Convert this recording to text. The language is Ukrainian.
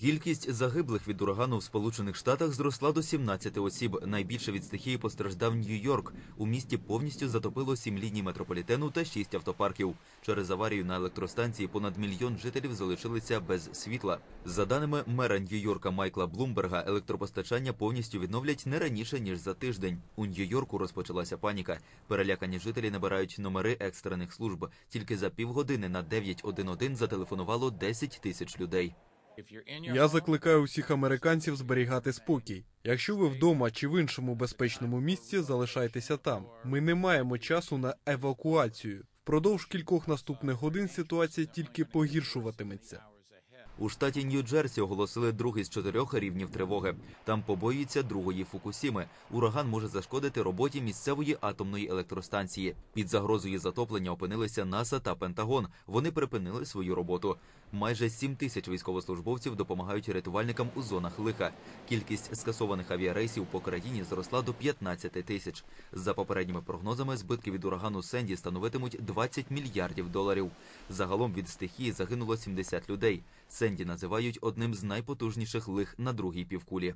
Кількість загиблих від урагану в Сполучених Штатах зросла до 17 осіб. Найбільше від стихії постраждав Нью-Йорк. У місті повністю затопило сім ліній метрополітену та шість автопарків. Через аварію на електростанції понад мільйон жителів залишилися без світла. За даними мера Нью-Йорка Майкла Блумберга, електропостачання повністю відновлять не раніше ніж за тиждень. У Нью-Йорку розпочалася паніка. Перелякані жителі набирають номери екстрених служб. Тільки за півгодини на 911 зателефонувало 10 тисяч людей. Я закликаю усіх американців зберігати спокій. Якщо ви вдома чи в іншому безпечному місці, залишайтеся там. Ми не маємо часу на евакуацію. Впродовж кількох наступних годин ситуація тільки погіршуватиметься. У штаті Нью-Джерсі оголосили другий з чотирьох рівнів тривоги. Там побоюються другої Фукусіми. Ураган може зашкодити роботі місцевої атомної електростанції. Під загрозою затоплення опинилися НАСА та Пентагон. Вони припинили свою роботу. Майже 7 тисяч військовослужбовців допомагають рятувальникам у зонах лиха. Кількість скасованих авіарейсів по країні зросла до 15 тисяч. За попередніми прогнозами, збитки від урагану Сенді становитимуть 20 мільярдів доларів. Загалом від стихії загинуло 70 людей. Сенді називають одним з найпотужніших лих на другій півкулі.